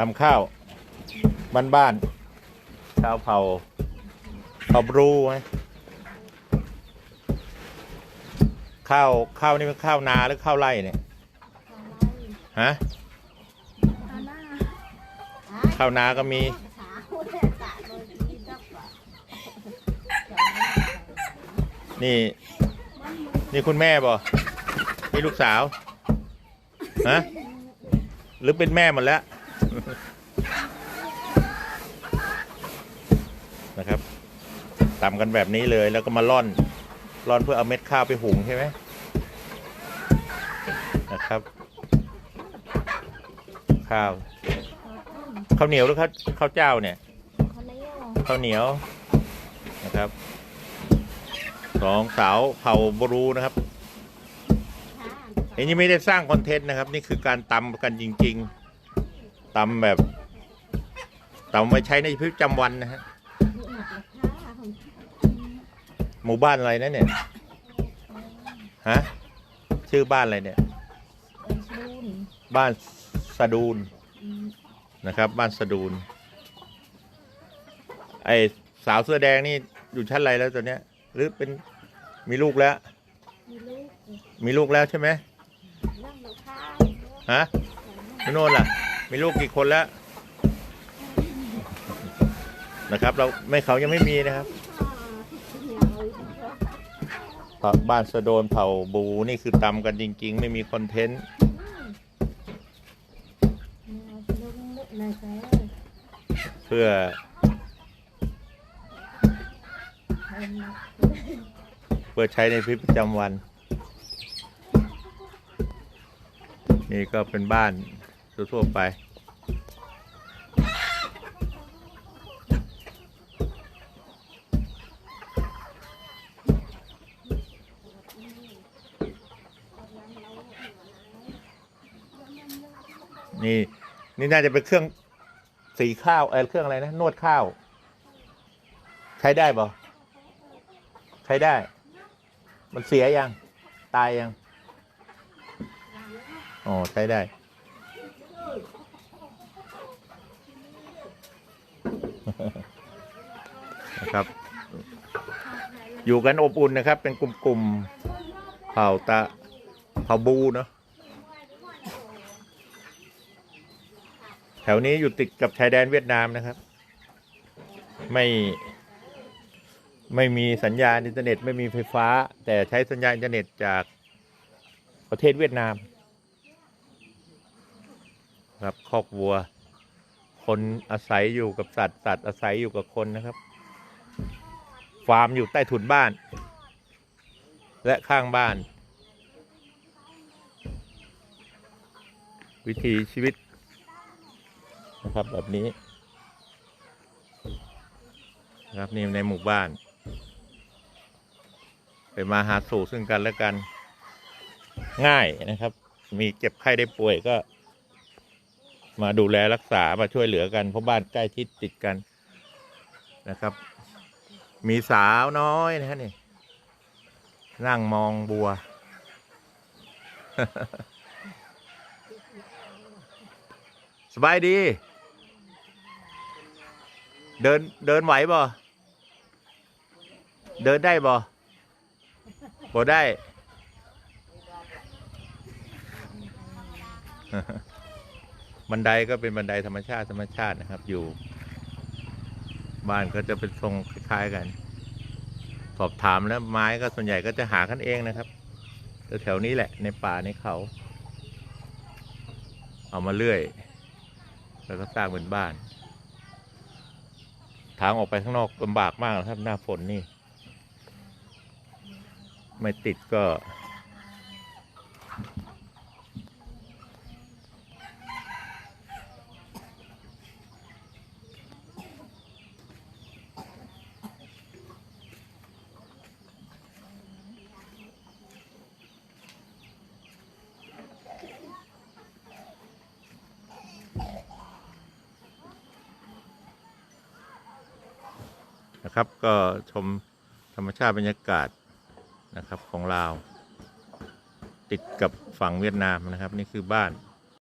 ตำข้าว บ้านบ้านๆข้าวเผาเผาบรูไหมข้าวข้าวนี่เป็นข้าวนาหรือข้าวไร่เนี่ยฮะข้าวนาก็มี นี่ นี่คุณแม่บ่นี่ลูกสาว ฮะ หรือเป็นแม่หมดแล้ว นะครับตำกันแบบนี้เลยแล้วก็มาร่อนร่อนเพื่อเอาเม็ดข้าวไปหุงใช่ไหมนะครับ ข้าวข้าวเหนียวหรือข้าวข้าวเจ้าเนี่ยข้าวเหนียวนะครับสองสาวเผาบรูนะครับอันนี้ไม่ได้สร้างคอนเทนต์นะครับ นี่คือการตำกันจริง ๆ ตำแบบตำไว้ใช้ในชีวิตประจำวันนะฮะหมู่บ้านอะไรนะเนี่ยฮะชื่อบ้านอะไรเนี่ย บ้านสะดูนนะครับ บ้านสะดูนไอสาวเสื้อแดงนี่อยู่ชั้นอะไรแล้วตอนเนี้ย หรือเป็นมีลูกแล้ว มีลูกแล้วใช่ไหมฮะพี่โน่นล่ะ มีลูกกี่คนแล้วนะครับ เราไม่เขายังไม่มีนะครับเผาบ้านสะโดนเผาบูนี่คือตำกันจริง ๆ ไม่มีคอนเทนต์เพื่อ เพื่อใช้ในชีวิตประจำวัน นี่ก็เป็นบ้าน ทั่วๆไป นี่ นี่น่าจะเป็นเครื่องสีข้าวเออเครื่องอะไรนะ นวดข้าว ใช้ได้ปะใช้ได้ มันเสียยัง ตายยัง อ๋อ ใช้ได้ นะครับ อยู่กันอบอุ่นนะครับ เป็นกลุ่มๆเผ่าตะเผ่าบูเนาะแถวนี้อยู่ติดกับชายแดนเวียดนามนะครับ ไม่ไม่มีสัญญาณอินเทอร์เน็ตไม่มีไฟฟ้า แต่ใช้สัญญาณอินเทอร์เน็ตจากประเทศเวียดนาม ครับคอกวัว คนอาศัยอยู่กับสัตว์ สัตว์อาศัยอยู่กับคนนะครับ ฟาร์มอยู่ใต้ถุนบ้าน และข้างบ้าน วิถีชีวิต นะครับแบบนี้นะครับนี่ในหมู่บ้าน ไปมาหาสู่ซึ่งกันและกันง่ายนะครับ มีเจ็บไข้ได้ป่วยก็ มาดูแลรักษามาช่วยเหลือกันเพราะบ้านใกล้ชิดติดกันนะครับ มีสาวน้อยนะฮะนี่นั่งมองบัว สบายดี เดินเดินไหวบ่เดินได้บ่บ่ได้ บันไดก็เป็นบันไดธรรมชาติธรรมชาตินะครับ อยู่ บ้านก็จะเป็นทรงคล้ายๆกัน สอบถามแล้วไม้ก็ส่วนใหญ่ก็จะหากันเองนะครับแถวนี้แหละในป่าในเขา เอามาเลื่อย แล้วก็สร้างเป็นบ้าน ทางออกไปข้างนอกลำบากมากนะครับหน้าฝนนี่ ไม่ติดก็ นะครับ ก็ชมธรรมชาติบรรยากาศนะครับของลาว ติดกับฝั่งเวียดนามนะครับ นี่คือบ้าน